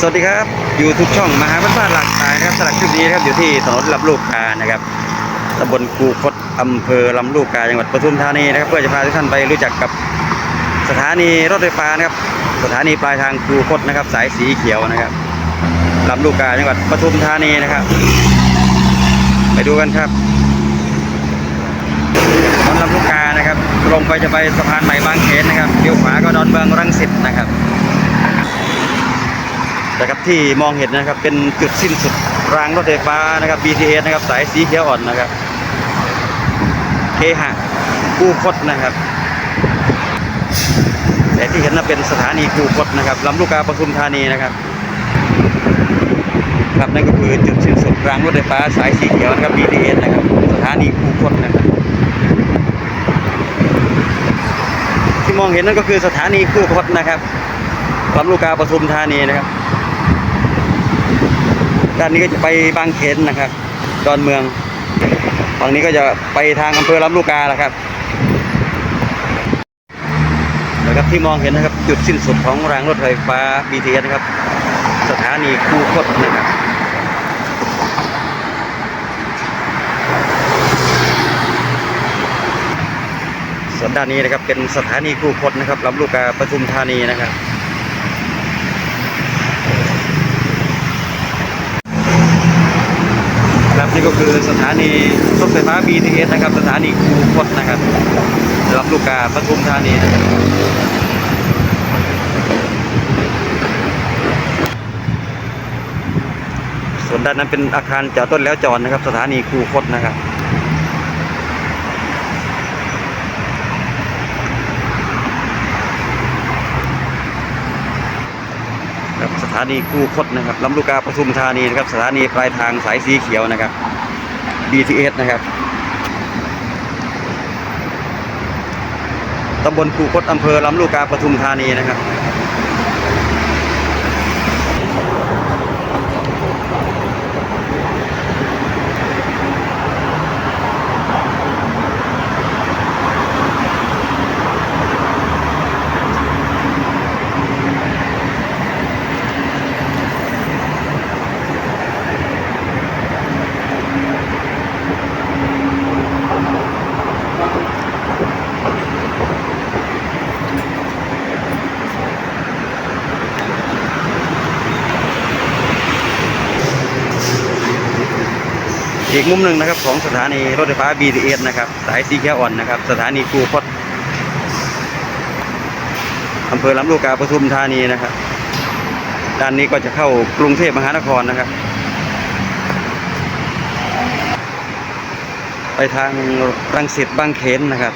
สวัสดีครับอยู่ทุกช่องมหาบ้านาหลากหลายนะครับสลักคลิปนี้นะครับอยู่ที่ถนนลำลูกกานะครับตำบลคูคตอำเภอลำลูกกาจังหวัดปทุมธานีนะครับ เพื่อจะพาทุกท่านไปรู้จักกับสถานีรถไฟฟ้านะครับ สถานีปลายทางคูคตนะครับ สายสีเขียวนะครับลำลูกกาจังหวัดปทุมธานีนะครับ ไปดูกันครับถนนลำลูกกานะครับตรงไปจะไปสะพานใหม่บางเขนนะครับเลี้ยวขวาก็ดอนเมืองรังสิตนะครับ นะครับ ที่มองเห็นนะครับ เป็นจุดสิ้นสุดรางรถไฟฟ้านะครับ BTS นะครับ สายสีเขียวอ่อนนะครับ เคหะกู้คดนะครับแต่ที่เห็นนั้นเป็นสถานีกู้คดนะครับลำลูกกาปทุมธานีนะครับ ครับนั่นก็คือจุดสิ้นสุดรางรถไฟฟ้าสายสีเขียวนะครับ BTS นะครับ สถานีกู้คดนะครับที่มองเห็นนั่นก็คือสถานีกู้คดนะครับลำลูกกาปทุมธานีนะครับ ด้านนี้ก็จะไปบางเขนนะครับ ดอนเมือง ฝั่งนี้ก็จะไปทางอำเภอลำลูกกาแหละครับนะครับที่มองเห็นนะครับจุดสิ้นสุดของรางรถไฟฟ้า BTS นะครับ สถานีคูคตนะครับส่วนด้านนี้นะครับเป็นสถานีคูคตนะครับลำลูกกาปทุมธานีนะครับ ครับนี่ ก็คือสถานีรถไฟฟ้า BTS นะครับ สถานีคูคตนะครับรับลูกกาปทุมธานีส่วนด้านนั้นเป็นอาคารจอดต้นแล้วจอดนะครับ สถานีคูคตนะครับ ครับสถานีคู่คดนะครับลำลูกกาปทุมธานีนะครับสถานีปลายทางสายสีเขียวนะครับ BTS นะครับตำบลคูคดอำเภอลำลูกกาปทุมธานีนะครับ อีกมุมหนึ่งนะครับของสถานีรถไฟฟ้า BTS นะครับ สายสีเขียวอ่อนนะครับ สถานีคูคตอำเภอลำลูกกาปทุมธานีนะครับ ด้านนี้ก็จะเข้ากรุงเทพมหานครนะครับ ไปทางรังสิตบางเขนนะครับ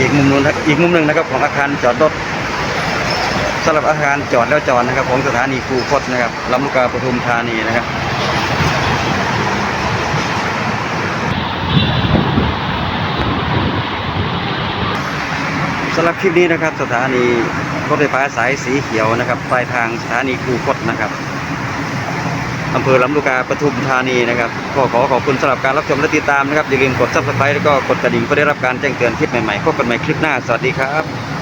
อีกมุมนึงอีกมุมหนึ่งนะครับของอาคารจอดรถ สำหรับอาคารจอดแล้วจอดนะครับ ของสถานีคูคตนะครับลำลูกกาปทุมธานีนะครับสำหรับคลิปนี้นะครับ สถานีรถไฟฟ้าสายสีเขียวนะครับปลายทางสถานีคูคตนะครับอำเภอลำลูกกาปทุมธานีนะครับก็ขอขอบคุณสำหรับการรับชมและติดตามนะครับอย่าลืมกด subscribe แล้วก็กดกระดิ่งเพื่อได้รับการแจ้งเตือนคลิปใหม่ๆพบกันใหม่คลิปหน้าสวัสดีครับ